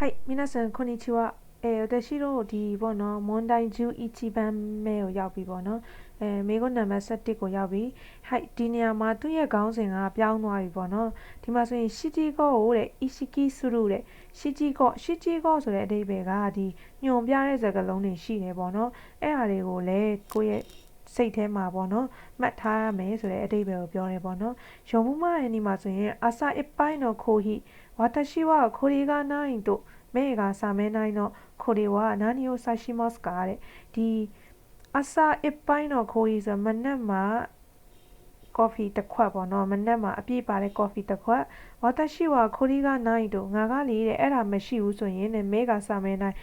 はい、皆さんこんにちは。えー、私တို့ဒီပေါ့နော်မွန်တိုင်ဂျူအီချီဘန်မဲကိုရောက်ပြီပေါ့နော်အဲမိကုန်းနံပါတ်7ကိုရောက်ပြီဟိုက်ဒီနေရာမှာသူ့ရဲ့ခေါင်းစဉ်ကပြောင်းသွားပြီပေါ့နော်ဒီမှာဆိုရင်ရှီဂျီကောကိုတဲ့အီရှိကီဆူရုတဲ့ရှီဂျီကောရှီဂျီကောဆိုတဲ့အဓိပ္ပာယ်ကဒီညွန်ပြတဲ့စကားလုံးတွေရှိတယ်ပေါ့နော်အဲ့ဟာတွေကိုလည်းကိုယ့်ရဲ့စိတ်ထဲမှာပေါ့နော်မှတ်ထားရမယ်ဆိုတဲ့အဓိပ္ပာယ်ကိုပြောတယ်ပေါ့နော်ယုံမှုမရဲ့ဒီမှာဆိုရင်အစာအပိုင်းのコーヒー 私はこれがないと目が覚めないの。これは何を指しますか？あれ。D、朝いっぱいのコ小泉マんま ကော်ဖီတစ်ခွက်ပေါ့နော်မနက်မှာအပြည့်ပါတဲ့ကော်ဖီတစ်ခွက်ဝါတရှိဝါခိုရီကနိုင်တို့ငါကလေတဲ့အဲ့ဒါမရှိဘူးဆိုရင်နဲ့မဲကစာမဲနိုင်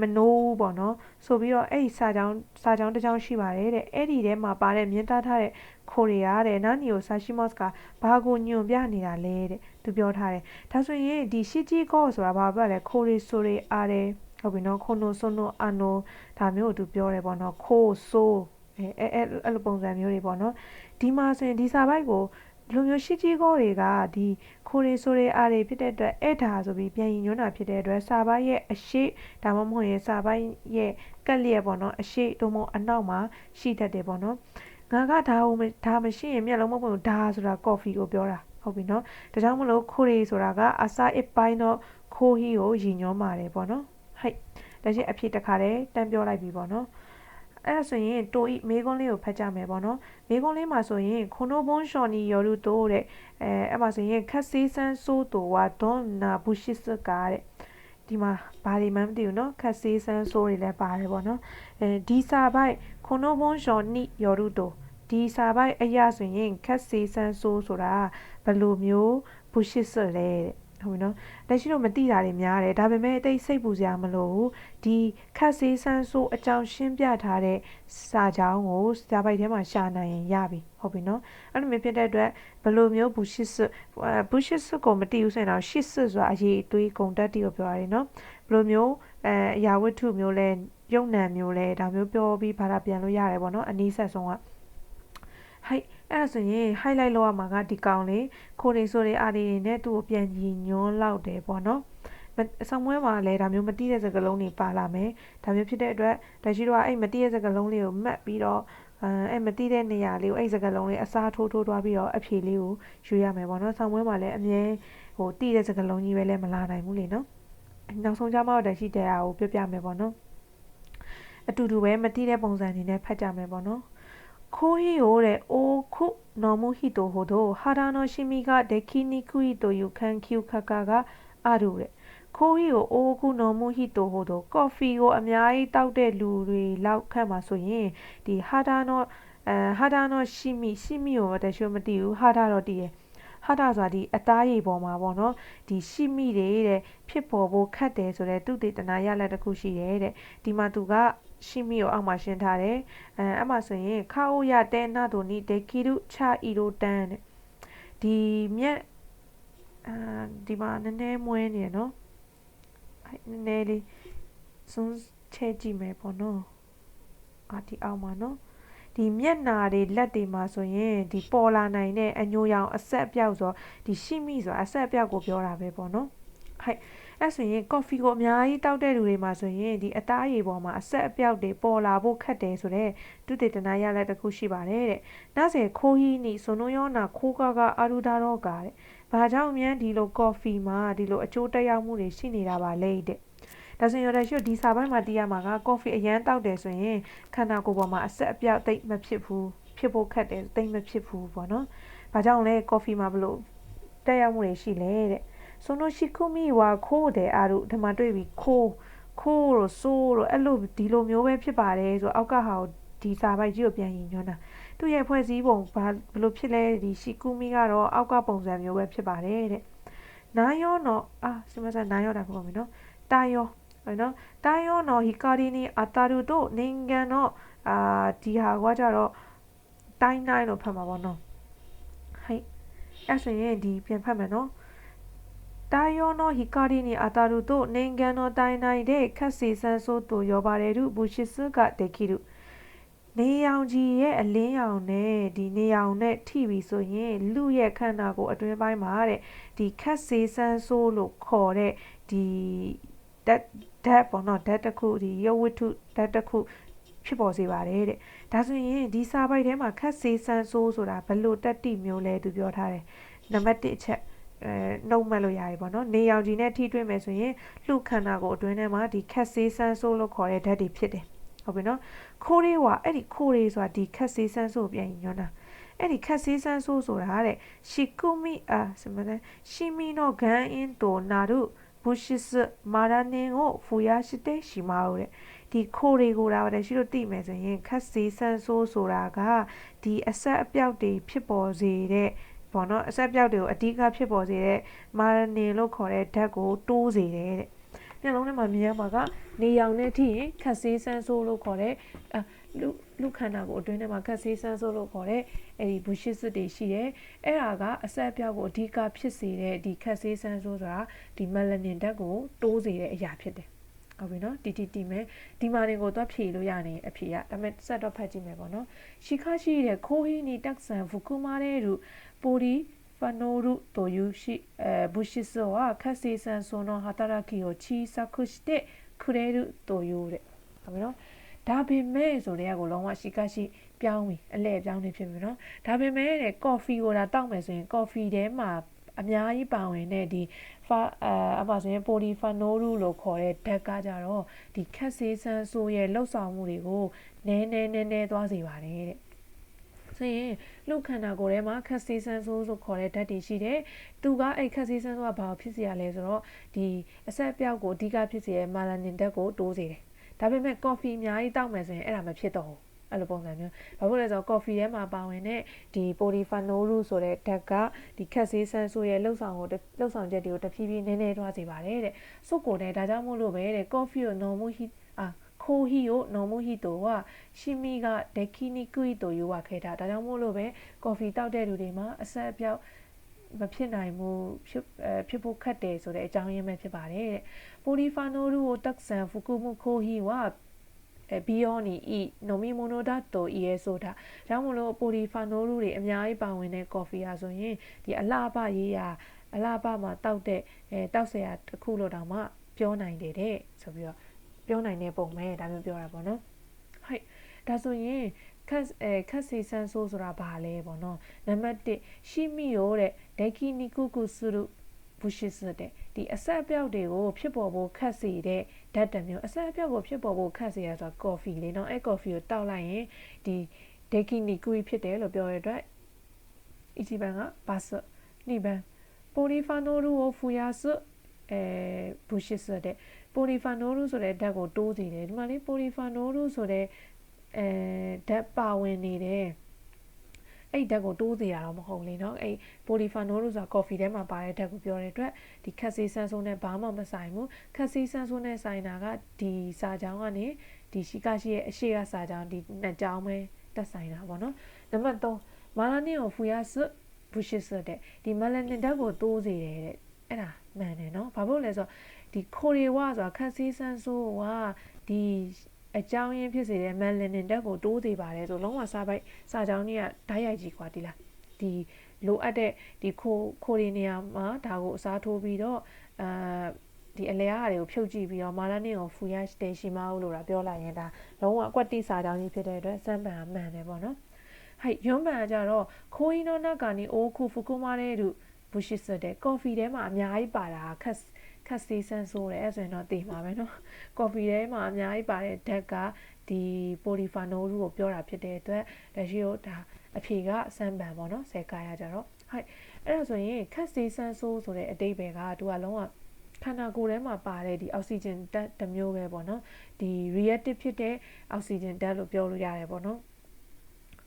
မနိုးပေါ့နော်ဆိုပြီးတော့အဲ့ဒီစာကြောင်းစာကြောင်းတစ်ကြောင်းရှိပါတယ်တဲ့အဲ့ဒီထဲမှာပါတဲ့မြင်သားထားတဲ့ခိုရီယာတဲ့နာနီကိုဆာရှိမော့စ်ကဘာကိုညွန်ပြနေတာလဲတဲ့သူပြောထားတယ်ဒါဆိုရင်ဒီရှီဂျီကောဆိုတာဘာပဲလဲခိုရီဆိုရီအားတယ်ဟုတ်ပြီနော်ခိုနိုဆိုနိုအာနိုဒါမျိုးကိုသူပြောတယ်ပေါ့နော်ခိုဆိုး အဲအဲအဲ့လိုပုံစံမျိုးတွေပေါ့နော်ဒီမှာဆိုရင်ဒီစာပိုက်ကိုလူမျိုးရှိကြီးကောတွေကဒီခိုရီဆိုရီအားတွေဖြစ်တဲ့အတွက်အဲ့ဒါဆိုပြီးပြန်ရင်ညွှန်းတာဖြစ်တဲ့အတွက်စာပိုက်ရဲ့အရှိဒါမှမဟုတ်ရင်စာပိုက်ရဲ့ကက်လျက်ပေါ့နော်အရှိတို့မဟုတ်အနောက်မှာရှိတတ်တယ်ပေါ့နော်ငါကဒါကိုဒါမရှိရင်မျက်လုံးမပွင့်ဘူးဒါဆိုတာကော်ဖီကိုပြောတာဟုတ်ပြီနော်ဒါကြောင့်မလို့ခိုရီဆိုတာကအစာအပိုင်းတော့ခိုဟီကိုရည်ညွှန်းပါတယ်ပေါ့နော်ဟိုက်ဒါချင်းအဖြစ်တခါတည်းတန်းပြောလိုက်ပြီပေါ့နော် အဲ့ဒါဆိုရင်တိုဤမေကွန်းလေးကိုဖတ်ကြမယ်ပေါ့နော်မေကွန်းလေးမှာဆိုရင်ခုနိုဘွန်ရှော်နီယောရုတိုတဲ့အဲအဲ့မှာဆိုရင်ခက်ဆေးဆန်းဆိုးတိုဝါဒွန်နာဘူရှိစကာတဲ့ဒီမှာဘာတွေမှမသိဘူးเนาะခက်ဆေးဆန်းဆိုးတွေလည်းပါတယ်ပေါ့နော်အဲဒီစာပိုက်ခုနိုဘွန်ရှော်နီယောရုတိုဒီစာပိုက်အရာဆိုရင်ခက်ဆေးဆန်းဆိုးဆိုတာဘယ်လိုမျိုးဘူရှိစလဲတဲ့ ဟုတ်ပြီနော်လက်ရှိတော့မသိတာတွေများတယ်ဒါပေမဲ့အသိစိတ်ပူစရာမလိုဘူးဒီခက်ဆေးဆန်းဆိုးအကြောင်းရှင်းပြထားတဲ့စာကြောင်းကိုစာပိုက်ထဲမှာရှာနိုင်ရင်ရပြီဟုတ်ပြီနော်အဲ့လိုမျိုးဖြစ်တဲ့အတွက်ဘယ်လိုမျိုးဘူရှစ်စဘူရှစ်စကိုမသိဘူးဆိုရင်တော့ရှစ်စဆိုတာအရေးတွေးကုန်တတ်တီကိုပြောရတယ်နော်ဘယ်လိုမျိုးအဲအရာဝတ္ထုမျိုးလဲယုံနံမျိုးလဲဒါမျိုးပြောပြီးဘာသာပြန်လို့ရတယ်ပေါ့နော်အနည်းဆက်ဆုံးကဟိုက် အဲ့ဒါဆိုရင် highlight လုပ်ရမှာကဒီကောင်လေးခိုနေဆိုတဲ့အားတွေနဲ့သူ့ကိုပြန်ကြည့်ညွှန်းလောက်တယ်ပေါ့နော်ဆောင်မွဲမှာလည်းဒါမျိုးမတိတဲ့စကားလုံးတွေပါလာမယ်ဒါမျိုးဖြစ်တဲ့အတွက်ဒါရှိတော့အဲ့မတိတဲ့စကားလုံးလေးကိုမှတ်ပြီးတော့အဲအဲ့မတိတဲ့နေရာလေးကိုအဲ့စကားလုံးလေးအစားထိုးထိုးသွားပြီးတော့အဖြေလေးကိုယူရမယ်ပေါ့နော်ဆောင်မွဲမှာလည်းအမြဲဟိုတိတဲ့စကားလုံးကြီးပဲလည်းမလာနိုင်ဘူးလေနော်နောက်ဆုံးကြမှာတော့ရှိတဲ့အရာကိုပြောပြမယ်ပေါ့နော်အတူတူပဲမတိတဲ့ပုံစံအနေနဲ့ဖတ်ကြမယ်ပေါ့နော် コーヒーを多く飲む人ほど腹のシミができにくいという研究結果があるれ。コーヒーを多く飲む人ほどကော်ဖီကိုအများကြီးတောက်တဲ့လူတွေလောက်ခန့်မှာဆိုရင်ဒီဟာဒါနော်အဲဟာဒါနော်ရှိမိရှိမိကိုတချို့မသိဘူးဟာဒါတော့တည်ရဟာဒါဆိုတာဒီအသားရည်ပေါ်မှာပေါ့နော်ဒီရှိမိတွေတဲ့ဖြစ်ပေါ်ဖို့ခက်တယ်ဆိုတဲ့သူတေသနာရလက်တစ်ခုရှိတယ်တဲ့ဒီမှာသူက ရှိမိကိုအောက်မှာရှင်းထားတယ်အဲအဲ့မှာဆိုရင်ခါအိုရတဲနာတိုနီဒေကီရုချာအီရိုတန်တဲ့ဒီမြက်အဲဒီမှာနည်းနည်းမွေးနေရနော်အဲနည်းနည်းလေးစွန်းချဲကြည့်မယ်ပေါ့နော်အာဒီအောက်မှာနော်ဒီမျက်နာတွေလက်တွေမှာဆိုရင်ဒီပေါ်လာနိုင်တဲ့အညိုရောင်အဆက်အပြောက်ဆိုဒီရှိမိဆိုတာအဆက်အပြောက်ကိုပြောတာပဲပေါ့နော်ဟဲ့ အဲ့ဆိုရင်ကော်ဖီကိုအများကြီးတောက်တဲ့လူတွေမှာဆိုရင်ဒီအသားရည်ပေါ်မှာအဆက်အပြောက်တွေပေါ်လာဖို့ခက်တယ်ဆိုတော့သူတေတနာရလက်တစ်ခုရှိပါတယ်တဲ့။နောက်ဆက်ခိုးဟီနီဆိုနိုယောနာခိုးကားကအာရူဒါတော့ကတဲ့။ဘာကြောင့်မြန်ဒီလိုကော်ဖီမှာဒီလိုအကျိုးတက်ရောက်မှုတွေရှိနေတာပါလဲတဲ့။ဒါဆိုရင်ရရှိဒီစာပိုင်းမှာသိရမှာကကော်ဖီအရန်တောက်တယ်ဆိုရင်ခန္ဓာကိုယ်ပေါ်မှာအဆက်အပြောက်တိတ်မဖြစ်ဘူးဖြစ်ဖို့ခက်တယ်တိတ်မဖြစ်ဘူးပေါ့နော်။ဘာကြောင့်လဲကော်ဖီမှာဘလို့တက်ရောက်မှုတွေရှိလဲတဲ့။ ဆိုနိုရှိခုမိဝါခိုးတယ်အားတို့ဒီမှာတွေ့ပြီခိုးခိုးတော့ဆိုးတော့အဲ့လိုဒီလိုမျိုးပဲဖြစ်ပါတယ်ဆိုအောက်ကဟာကိုဒီစာပိုက်ကြီးကိုပြန်ရင်ညွှန်းတာသူ့ရဲ့ဖွဲ့စည်းပုံဘာဘလို့ဖြစ်လဲဒီရှိကူမီကတော့အောက်ကပုံစံမျိုးပဲဖြစ်ပါတယ်တဲ့နာယောနော်အာစမဆာနာယောတာပြောမယ်နော်တာယောဟဲ့နော်တာယောနော်ဟီကာရီနီအတာရူတို့နိုင်ငံတော့အာဒီဟာကကြတော့တိုင်းတိုင်းလို့ဖတ်မှာပေါ့နော်ဟဲ့အဲ့ဆိုရင်ဒီပြန်ဖတ်မယ်နော် တိုင်းရောနောဟီကာရီနီအာတာရူတို့နိုင်ငံတော်တိုင်းနိုင်တဲ့ခက်စီဆန်းဆိုးသူရောပါတယ်ရုဘူရှိစကတေခိရုနေရောင်ကြီးရဲ့အလင်းရောင်နဲ့ဒီနေရောင်နဲ့ထိပြီဆိုရင်လူရဲ့ခန္ဓာကိုယ်အတွင်းပိုင်းမှာတဲ့ဒီခက်စီဆန်းဆိုးလို့ခေါ်တဲ့ဒီဓာတ်ဓာတ်ပေါ့နော်ဓာတ်တစ်ခုဒီရုပ်ဝတ္ထုဓာတ်တစ်ခုဖြစ်ပေါ်စေပါတယ်တဲ့ဒါဆိုရင်ဒီစာပိုက်ထဲမှာခက်စီဆန်းဆိုးဆိုတာဘလို့တက်တိမျိုးလဲသူပြောထားတယ်နံပါတ်1အချက် အဲနှုတ်မှတ်လို့ရတယ်ပေါ့နော်နေရောင်ခြည်နဲ့ထိတွေ့မယ်ဆိုရင်လှုပ်ခန္ဓာကိုအတွင်းထဲမှာဒီခက်စေးဆန်းဆိုးလို့ခေါ်တဲ့ဓာတ်တွေဖြစ်တယ်ဟုတ်ပြီနော်ခိုးလေးကအဲ့ဒီခိုးလေးဆိုတာဒီခက်စေးဆန်းဆိုးပြန်ညွှန်းတာအဲ့ဒီခက်စေးဆန်းဆိုးဆိုတာတဲ့ရှီကူမီအာစမလဲရှီမီနိုဂန်အင်တိုနာရုဘူရှိစမာရနင်ကိုဖူယာရှိတဲ့ရှီမာဦးတဲ့ဒီခိုးတွေကိုဒါပဲရှိလို့သိမယ်ဆိုရင်ခက်စေးဆန်းဆိုးဆိုတာကဒီအဆက်အပြောက်တွေဖြစ်ပေါ်စေတဲ့ ပေါ့နော်အဆက်ပြောက်တွေကိုအဓိကဖြစ်ပေါ်စေတဲ့မာရနင်လို့ခေါ်တဲ့ဓာတ်ကိုတိုးစေတယ်တဲ့နှလုံးထဲမှာမြင်ရမှာကနေရောင်နဲ့ထိရင်ခက်ဆေးဆန်းဆိုးလို့ခေါ်တဲ့အဲလူလူခန္ဓာကိုအတွင်းထဲမှာခက်ဆေးဆန်းဆိုးလို့ခေါ်တဲ့အဲဒီဘူရှစ်စစ်တွေရှိတယ်အဲ့ဒါကအဆက်ပြောက်ကိုအဓိကဖြစ်စေတဲ့ဒီခက်ဆေးဆန်းဆိုးဆိုတာဒီမယ်လနင်ဓာတ်ကိုတိုးစေတဲ့အရာဖြစ်တယ် ဟုတ်ပြီနော်တီတီတီမယ်ဒီမာရင်ကိုသွားဖြေလို့ရနေအဖြေရဒါပေမဲ့ဆက်တော့ဖတ်ကြည့်မယ်ပေါ့နော်ရှီခါရှိတဲ့ခိုဟီနီတက်ဆန်ဖူကူမာတဲ့လူပိုရီファノールというし、えー、物質は活性酸素の働きを小さくしてくれるというလေဟုတ်ပြီနော်ဒါပေမဲ့ဆိုတဲ့ကိုလုံးဝရှိကရှိပြောင်းပြီအလဲပြောင်းနေဖြစ်ပြီနော်ဒါပေမဲ့တဲ့ကော်ဖီကိုဒါတောက်မယ်ဆိုရင်ကော်ဖီထဲမှာ အများကြီးပါဝင်တဲ့ဒီဖာအပါဆိုရင်ပိုလီဖာနိုရူလို့ခေါ်တဲ့ဓာတ်ကကြတော့ဒီခက်ဆေးဆန်းဆိုးရဲ့လှုပ်ဆောင်မှုတွေကိုနည်းနည်းနည်းနည်းသွားစေပါတယ်တဲ့ဆိုရင်လူခန္ဓာကိုယ်ထဲမှာခက်ဆေးဆန်းဆိုးဆိုခေါ်တဲ့ဓာတ်တွေရှိတယ်။သူကအဲ့ခက်ဆေးဆန်းဆိုးကဘာဖြစ်စီရလဲဆိုတော့ဒီအဆက်ပြောက်ကိုအဓိကဖြစ်စီရဲ့မာလာနင်ဓာတ်ကိုတိုးစေတယ်။ဒါပေမဲ့ကော်ဖီအများကြီးတောက်မယ်ဆိုရင်အဲ့ဒါမဖြစ်တော့ဘူး။ အဲ့လိုပုံစံမျိုးဘာဖြစ်လဲဆိုတော့ coffee ထဲမှာပါဝင်တဲ့ဒီ polyphenol ဆိုတဲ့ဓာတ်ကဒီခက်ဆေးဆန်းဆိုးရဲ့လှုပ်ဆောင်ကိုလှုပ်ဆောင်ချက်တွေကိုတဖြည်းဖြည်းနည်းနည်းထွားစေပါတယ်တဲ့စုပ်ကိုတဲ့ဒါကြောင့်မို့လို့ပဲတဲ့ coffee ကို normal heat အာခိုဟီယိုနော်မိုဟီတိုဟာရှီမီကဒက်ခီနီကွီတိုယူဝခဲတာဒါကြောင့်မို့လို့ပဲကော်ဖီတောက်တဲ့လူတွေမှာအဆက်အပြောက်မဖြစ်နိုင်ဘူးဖြစ်ဖြစ်ဖို့ခက်တယ်ဆိုတဲ့အကြောင်းရင်းပဲဖြစ်ပါတယ်တဲ့ပိုလီဖာနိုရူကိုတက်ဆန်ဖူကူမှုခိုဟီဝ အဲဘီယောနီဤနိုမီမိုနိုဒတ်တိုဤရဲ့ဆိုတာဒါကြောင့်မလို့ပိုလီဖာနိုရူတွေအများကြီးပါဝင်တဲ့ကော်ဖီအားဆိုရင်ဒီအလှပရေးရာအလှပမှာတောက်တဲ့အဲတောက်ဆရာတစ်ခုလို့တောင်မှပြောနိုင်တယ်တဲ့ဆိုပြီးတော့ပြောနိုင်တဲ့ပုံပဲဒါမျိုးပြောတာပေါ့နော်ဟိုက်ဒါဆိုရင်ခက်အဲခက်စီဆန်ဆိုးဆိုတာဘာလဲပေါ့နော်နံပါတ်1ရှိမိရောတဲ့ဒက်ကီနီကုကုစုရု bushes တဲ့ဒီအဆက်အပြောက်တွေကိုဖြစ်ပေါ်ဖို့ခတ်စေတဲ့ဓာတ်တမျိုးအဆက်အပြောက်ကိုဖြစ်ပေါ်ဖို့ခတ်စေရဆိုတာ coffee လေနော်အဲ coffee ကိုတောက်လိုက်ရင်ဒီ dekini kui ဖြစ်တယ်လို့ပြောရတဲ့အတွက် ichiban က bus နိဗန် polyphenol ကို fuyasu အဲ bushes တဲ့ polyphenol ဆိုတဲ့ဓာတ်ကိုတိုးစေတယ်ဒီမှာလေး polyphenol ဆိုတဲ့အဲဓာတ်ပါဝင်နေတယ် အဲ့ဒီဓာတ်ကိုတိုးစေရတော့မဟုတ်လေနော်အဲ့ပိုလီဖာနိုးလို့ဆိုတာကော်ဖီထဲမှာပါတဲ့ဓာတ်ကိုပြောတဲ့အတွက်ဒီခက်စီဆန်းဆိုးနဲ့ဘာမှမဆိုင်ဘူးခက်စီဆန်းဆိုးနဲ့ဆိုင်တာကဒီစာကြောင်းကနေဒီရှိကရှိရဲ့အရှိကစာကြောင်းဒီနှစ်ကြောင်းပဲတက်ဆိုင်တာပေါ့နော်နံပါတ်3မာလာနီကိုဖူရဆဘူရှိဆတဲ့ဒီမလနီဓာတ်ကိုတိုးစေတယ်တဲ့အဲ့ဒါမှန်တယ်နော်ဘာဖြစ်လို့လဲဆိုတော့ဒီခိုရီဝါဆိုတာခက်စီဆန်းဆိုးကဒီ အကြောင်းရင်းဖြစ်စေတဲ့မန်လင်နင်တက်ကိုတိုးသေးပါတယ်ဆိုလုံးဝစားပိုက်စာကြောင်းကြီးကဓာတ်ရိုက်ကြီးกว่าဒီလားဒီလိုအပ်တဲ့ဒီခိုခိုရီနေရာမှာဒါကိုအစားထိုးပြီးတော့အာဒီအလဲအားတွေကိုဖြုတ်ကြည့်ပြီးတော့မာလာနေကိုဖူရရှ်တေရှိမအောင်လို့တာပြောလိုက်ရင်ဒါလုံးဝအကွက်တိစာကြောင်းကြီးဖြစ်တဲ့အတွက်စမ်းပန်မှန်တယ်ပေါ့နော်ဟိုက်ယွန်းပန်ကကြတော့ခိုးအီနိုနာကာနီအိုခုဖူကူမာတဲ့လူဘူရှိစတဲ့ကော်ဖီထဲမှာအများကြီးပါတာခက် ခက်စီးဆန်းဆိုးတယ်အဲ့ဆိုရင်တော့သိမှာပဲเนาะကော်ဖီထဲမှာအများကြီးပါတဲ့ဓာတ်ကဒီပိုလီဖာနိုရူကိုပြောတာဖြစ်တဲ့အတွက်လက်ရှိတော့ဒါအဖြေကစမ်းပန်ပေါ့နော်ဆဲကာရကြတော့ဟုတ်အဲ့ဒါဆိုရင်ခက်စီးဆန်းဆိုးဆိုတဲ့အတိတ်ပဲကသူကလုံးဝခန္ဓာကိုယ်ထဲမှာပါတဲ့ဒီအောက်ဆီဂျင်ဓာတ်တစ်မျိုးပဲပေါ့နော်ဒီ reactive ဖြစ်တဲ့အောက်ဆီဂျင်ဓာတ်လို့ပြောလို့ရတယ်ပေါ့နော်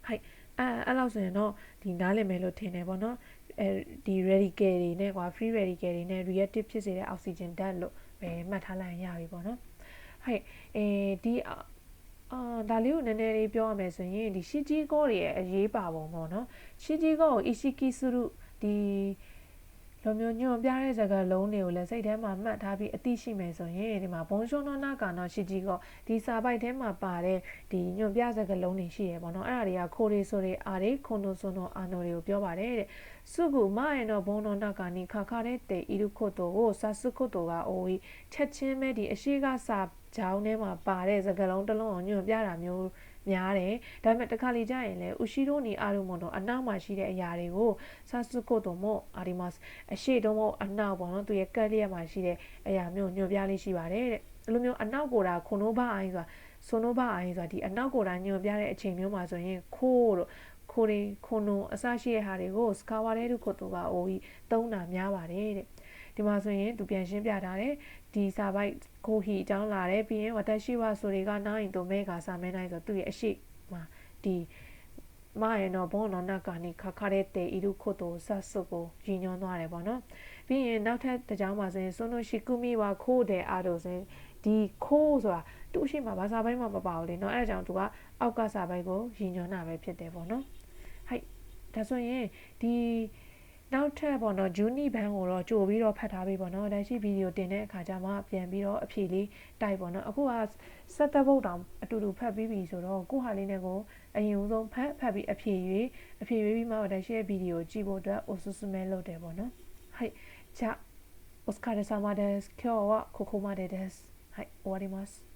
ဟုတ်အဲအဲ့လောက်ဆိုရင်တော့ဒီနားလည်မယ်လို့ထင်တယ်ပေါ့နော် အဲဒီ radical တွေနဲ့ကွာ free radical တွေနဲ့ reactive ဖြစ်စေတဲ့ oxygen ဓာတ်လို့ပဲမှတ်ထားလိုက်ရင်ရပြီပေါ့နော်ဟဲ့အဲဒီအာဒါလေးကိုနည်းနည်းလေးပြောရမယ်ဆိုရင်ဒီရှီဂျီကောတွေရဲ့အရေးပါပုံပေါ့နော်ရှီဂျီကောကို ishiki suru ဒီ လိုမျိုးညွန်ပြတဲ့စကားလုံးတွေကိုလည်းစိတ်ထဲမှာမှတ်ထားပြီးအသိရှိမယ်ဆိုရင်ဒီမှာဘုံရှုံနောနာကာနောရှိကြီးကဒီစာပိုက်ထဲမှာပါတဲ့ဒီညွန်ပြစကားလုံးတွေရှိရပေါ့နော်အဲ့ဒါတွေကခိုးရီဆိုတွေအာတွေခွန်နိုဆိုနိုအာနိုတွေကိုပြောပါတယ်တဲ့စုကူမအေနောဘုံနောနာကာနီခါခါတဲ့တေဣရုခုတ်တိုကိုဆာစုခုတ်တိုကအိုဝီချက်ချင်းပဲဒီအရှိကစာကြောင်းထဲမှာပါတဲ့စကားလုံးတစ်လုံးကိုညွန်ပြတာမျိုး များတယ်ဒါပေမဲ့တခါလေကြာရင်လည်းဥရှိရိုနီအာရုံမွန်တော့အနောက်မှာရှိတဲ့အရာတွေကိုဆာစုကိုတိုမို့အာဒီမတ်အရှိတုံးမို့အနောက်ပေါ့နော်သူရဲ့ကက်လျက်မှာရှိတဲ့အရာမျိုးညွှန်ပြလေးရှိပါတယ်တဲ့အဲ့လိုမျိုးအနောက်ကိုတာခွန်နိုဘအိုင်းဆိုတာဆိုနိုဘအိုင်းဆိုတာဒီအနောက်ကိုတာညွှန်ပြတဲ့အချိန်မျိုးမှာဆိုရင်ခိုးတို့ခိုးရင်ခွန်နိုအစရှိတဲ့ဟာတွေကိုစကာဝါရဲတုခုတ်တူကအိုးကြီးသုံးတာများပါတယ်တဲ့ ဒီမှာဆိုရင်သူပြန်ရှင်းပြထားတယ်ဒီစာပိုက်ကိုဟီအကြောင်းလာတယ်ပြီးရင်ဝတရှိဝဆိုတွေကနိုင်ရင်တို့မဲကစာမဲနိုင်ဆိုသူ့ရဲ့အရှိမှာဒီမရနော်ဘောနော်နကာနီခခရဲတေဤရုခိုတိုဆတ်ဆုကိုရည်ညွှန်းသွားတယ်ပေါ့နော်ပြီးရင်နောက်ထပ်တစ်ကြောင်းမှာဆိုရင်ဆွနိုရှိကူမီဝါခိုးတဲ့အားတို့ဆိုရင်ဒီခိုးဆိုတာသူ့အရှိမှာဘာစာပိုင်းမှမပါဘူးလေနော်အဲဒါကြောင့်သူကအောက်ကစာပိုင်းကိုရည်ညွှန်းတာပဲဖြစ်တယ်ပေါ့နော်ဟိုက်ဒါဆိုရင်ဒီ နောက်ထပ်ပေါ့နော်ဂျူနီဘန်ကိုတော့ကြိုပြီးတော့ဖတ်ထားပြီပေါ့နော်ဒါရှိဗီဒီယိုတင်တဲ့အခါကျမှပြန်ပြီးတော့အဖြေလေးတိုက်ပေါ့နော်အခုကစက်သက်ဘုတ်တောင်အတူတူဖတ်ပြီးပြီဆိုတော့ကိုဟာလေးနဲ့ကိုအရင်ဆုံးဖတ်ဖတ်ပြီးအဖြေရွေးအဖြေရွေးပြီးမှဒါရှိရဲ့ဗီဒီယိုကြည့်ဖို့အတွက်おすすめလုပ်တယ်ပေါ့နော်はいじゃあお疲れ様です今日はここまでですはい終わります